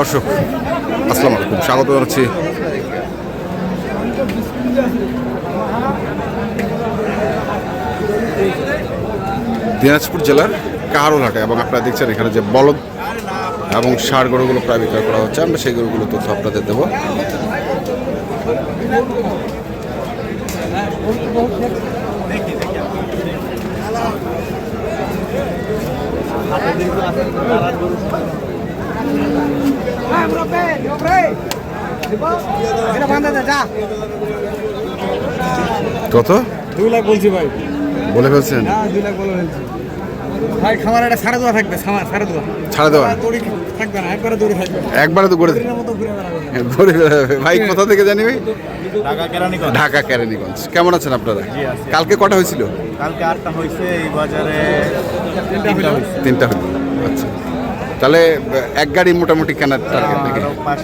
দর্শক, আসসালামু আলাইকুম। স্বাগত জানাচ্ছি। দিনাজপুর জেলার কাহারোলহাটে এবং আপনারা দেখছেন এখানে যে বলদ এবং ষাড় গরুগুলো প্রায় বিক্রয় করা হচ্ছে। আমরা সেই গরুগুলো তথ্য আপনাদের দেবো। কত? দুই লাখ বলছি ভাই। বলে ফেলছেন? হ্যাঁ দুই লাখ বলে ফেলছি। ভাই খামার একটা সাড়ে দোয়া থাকবে খামার সাড়ে দোয়া ছাড়া দেওয়া? থাকবে না একবারে দড়ি থাকবে। একবারে তো ঘুরে ঘুরে বেড়াবে। ভাই কোথা থেকে জানি ভাই? ঢাকা কেরানীগঞ্জ। কেমন আছেন আপনারা? কালকে কটা হয়েছিল? কালকে আটটা হয়েছে এই বাজারে তিনটা হয়েছে। তিনটা হলো। আচ্ছা। তাহলে এক গাড়ি মোটামুটি কেনার টার্গেট নাকি আরও পাঁচ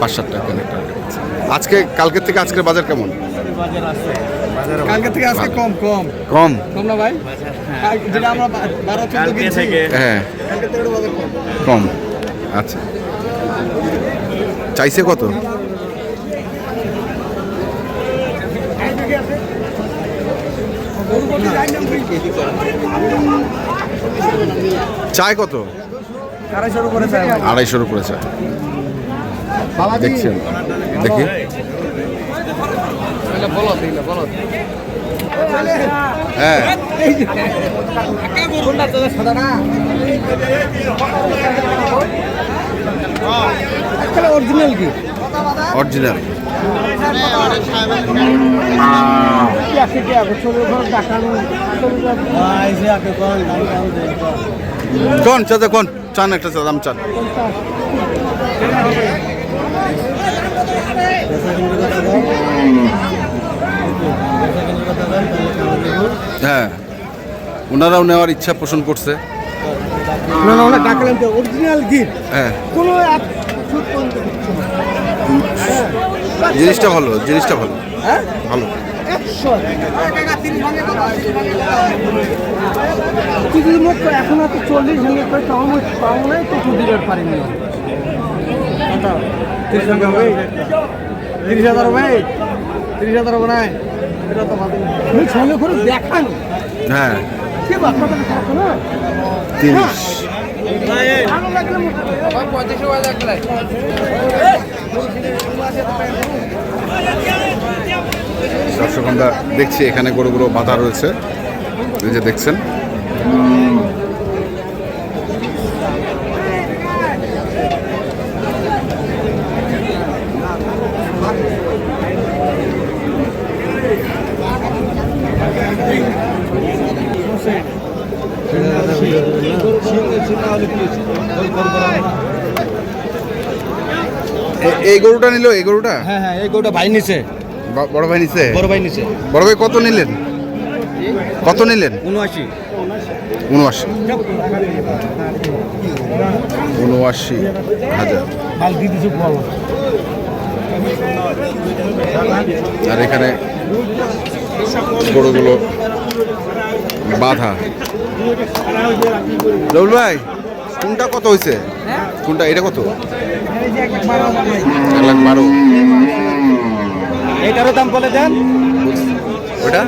পাঁচ সাতটা কেনার টার্গেট আজকে কালকের থেকে আজকের বাজার কেমন? বাজার কালকে থেকে আজকে কম কম। কম? কম না ভাই? যেটা আমরা বারো চোদ্দ কালকে কিনছি থেকে। হ্যাঁ। কালকে থেকে একটু বাজার কম। কম। আচ্ছা। চাইছে কত? চায় কত? আড়াইশোর উপরে চায় দেখছেন দেখি। বলো দিলে বলো। হ্যাঁ। অরিজিনাল কি? অরিজিনাল কোন চাচা কোন? চান একটা চা দাম চান। হ্যাঁ ওনারাও নেওয়ার ইচ্ছা পোষণ করছে। হ্যাঁ। না। জিনিসটা ভালো জিনিসটা ভালো। হ্যাঁ? ভালো। যদি মোট এখন তো চল্লিশ ভেঙে করে তো আমার পাবো নাই তো তুই দিতে পারিনি তিরিশ হাজার হবে। তিরিশ হাজার হবে। তিরিশ হাজার হবে নাই এটা তো ভালো আমি সঙ্গে করে দেখান হ্যাঁ। কে বাচ্চাটা দেখো না? তিরিশ। দর্শক আমরা দেখছি এখানে গরুগুলো বাঁধা রয়েছে। এই যে দেখছেন এই গরুটা নিল এই গরুটা? হ্যাঁ হ্যাঁ এই গরুটা ভাই নিছে। বড় ভাই নিছে? বড় ভাই নিছে। বড় ভাই কত নিলেন? কত নিলেন? উনআশি। উনআশি। উনআশি হাজার। আর এখানে গরুগুলো বাধা। রবুল ভাই কোনটা কত হয়েছে কোনটা এটা কত? এক লাখ বারো। এইটারও দাম বলে দেন। ওটা?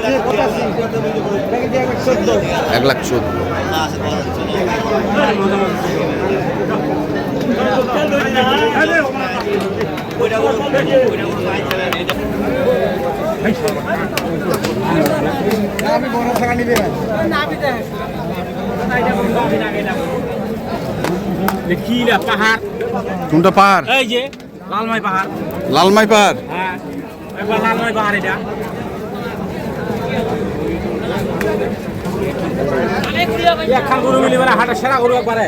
এক লাখ চোদ্দ। আমি বড় টাকা নিবে কি না পাহাড়? কোনটা পাহাড়? এই যে লালমাই পাহাড়। লালমাই পাহাড়? হ্যাঁ লালমাই পাহাড় এটা। একখান গরু মিলি মানে হাটের সেরা গরু একবারে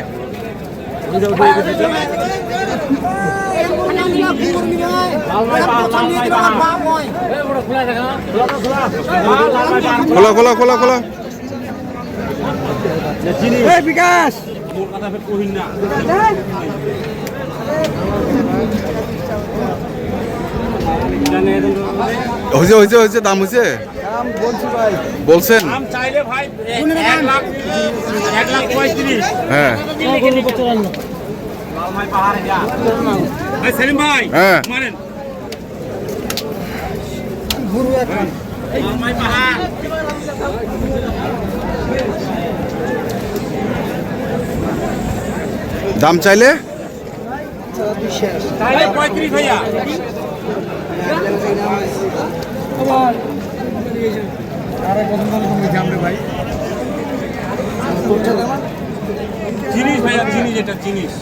খোলা খোলা খোলা। খোলা বিকাশ। হয়েছে হয়েছে হয়েছে দাম হয়েছে? বলছেন? হ্যাঁ। সেলিম ভাই হ্যাঁ। মানেন দাম চাইলে? পঁয়ত্রিশ ভাইয়া। জিনিস ভাইয়া জিনিস এটা জিনিস।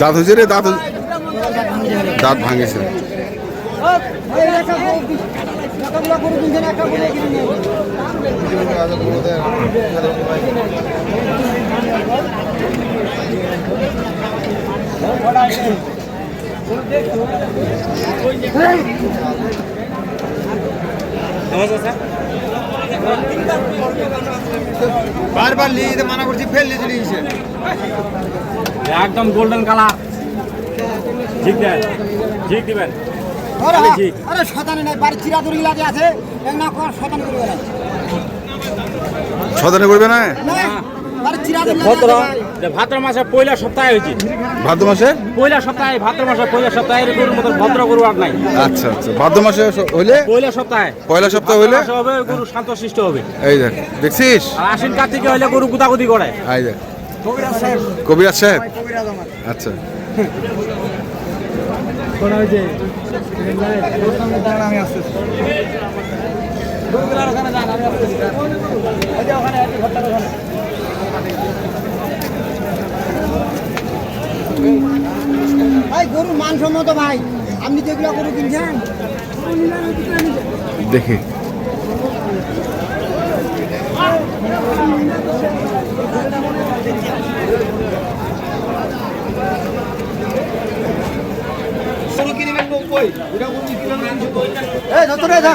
দাঁত হয়েছে রে দাঁত দাঁত ভাঙেছে। বারবার নিয়ে যেতে মানা করছি ফেল নিয়ে চলে একদম গোল্ডেন কালার ঠিক দেন ঠিক দিবেন। আরে শতানে নাই বাড়ি চিরাদুরি লাগে আছে। এক না কর শতানে করবে না। সদানে করবে না? বাড়ি চিরাদুরি ভাদ্র ভাদ্র মাসে পয়লা সপ্তাহে হয়েছে। ভাদ্র মাসে? পয়লা সপ্তাহে ভাদ্র মাসে পয়লা সপ্তাহে গরুর মতো ভদ্র গরু আর নাই। আচ্ছা আচ্ছা। ভাদ্র মাসে হইলে? পয়লা সপ্তাহে। পয়লা সপ্তাহ হইলে? হবে গরু শান্ত শিষ্ট হবে। এই দেখ দেখছিস? আর আশ্বিন কার্তিকে হইলে গরু গুদাগুদি করে এই দেখ। কবিরাজ সাহেব। আচ্ছা। কোনা হয়েছে আমি আসতেছি। ওখানে ওখানে একটু ঘরটার ওখানে ভাই গরু মানসম্মত ভাই। আপনি যেগুলো গরু কিনছেন দেখি। এই যত রে যা।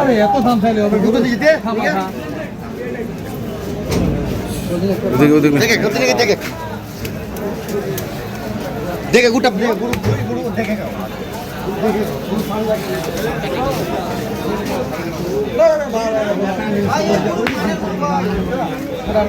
আরে এত দাম চাইলে হবে। ঘুরে দিতে ওদিকে ওদিকে দেখে দেখে দেখে। দেখে গুটা দেখে গুরু গুরু দেখে খারাপ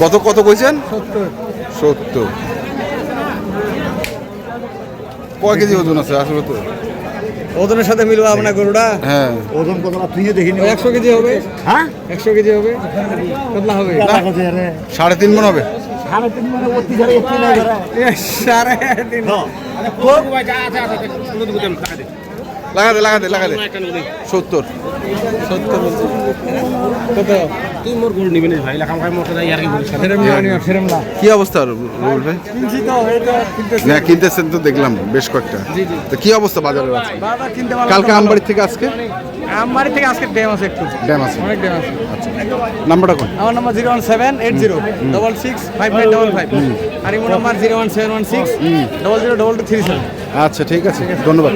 কত কত কইছেন? সত্তর। কয় কেজি ওজন আছে আসলে তো? ওজনের সাথে মিলবো আপনার গরুটা? হ্যাঁ। ওজন কত আপনি দেখিনি। একশো কেজি হবে? হ্যাঁ? একশো কেজি হবে? কতলা হবে? সাড়ে তিন মন হবে। সাড়ে তিন লাগাতে লাগাতে লাগাতে। সত্তর। সত্তর বলছে। কত? তুই মোর গরু নিবি ভাই লেখাম খাই মোর আর কি বলিস কি অবস্থা রবিউল ভাই? না কিনতেছেন তো দেখলাম বেশ কয়েকটা। তো কি অবস্থা বাজারে? আছে কালকে আমবাড়ি থেকে আজকে? আমার থেকে আজকে ড্যাম আছে একটু। ড্যাম আছে। অনেক ড্যাম আছে। নাম্বারটা কোন? আমার number zero one seven eight zero double six five nine double five. আর Imo number zero one seven one six double zero double two three seven. আচ্ছা ঠিক আছে। ধন্যবাদ।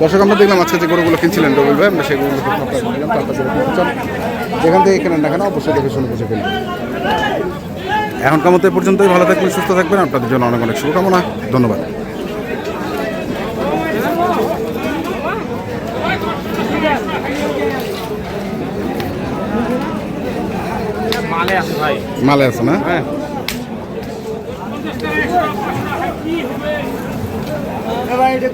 দর্শক আমরা দেখলাম আজকে যে গরুগুলো কিনছিলেন ডবল ভাই আমরা সেই গরুগুলো তারপর চল। যেখান থেকে কেনেন না কেন অবশ্যই দেখে শুনে বুঝে কিনবেন এখনকার মতো পর্যন্তই ভালো থাকবেন সুস্থ থাকবেন। আপনাদের জন্য অনেক অনেক শুভকামনা। ধন্যবাদ। মালে আছে ভাই। মালে আছে না? হ্যাঁ। এটা